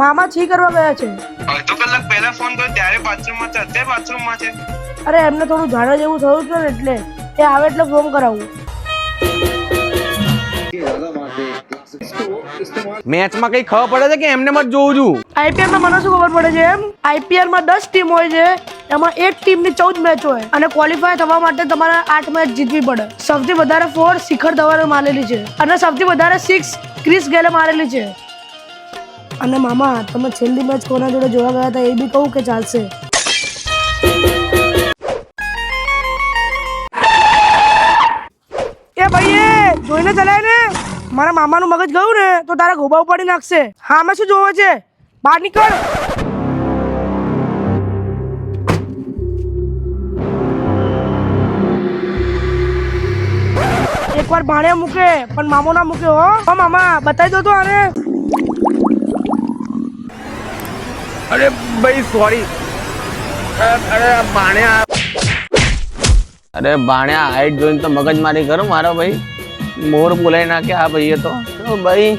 મામા છી કરવા ગયા છે. અડધો કલાક પહેલા ફોન કર્યો ત્યારે બાથરૂમમાં છે અત્યારે બાથરૂમમાં છે. અરે એમને થોડું ઝાડા જેવું થયું છે ને એટલે એ આવે એટલે ફોન કરાવું. મેચમાં કઈ ખબર પડે છે કે એમને મત જોઉં છું? આઈપીએલમાં મને શું ખબર પડે છે એમ? આઈપીએલમાં દસ ટીમ હોય છે એમાં એક ટીમની ચૌદ મેચ હોય અને ક્વોલિફાય થવા માટે તમારે આઠ મેચ જીતવી પડે. સૌથી વધારે ફોર શિખર ધવને મારેલી છે અને સૌથી વધારે સિક્સ ક્રિસ ગેલે મારેલી છે. અને મામા, તમે છેલ્લી મેચ કોના જોડે જોવા ગયા હતા એ બી કહું કે ચાલશે? એ ભાઈ જોઈને ચલાય ને. મારા મામાનું મગજ ગયું ને, તો તારા ગોબા ઉપાડી નાખશે. હા, મેં શું જોવે છે? બહાર નીકળ. એકવાર ભાણે મૂકે, પણ મામો ના મૂકે હો, મામા, બતાવી દો તો આને. અરે ભાઈ સોરી અરે બાણ્યા. અરે બાણ્યા હાઈટ જોઈને તો મગજમારી કરો મારો ભાઈ. મોર બોલાઈ નાખે આ ભાઈએ તો ભાઈ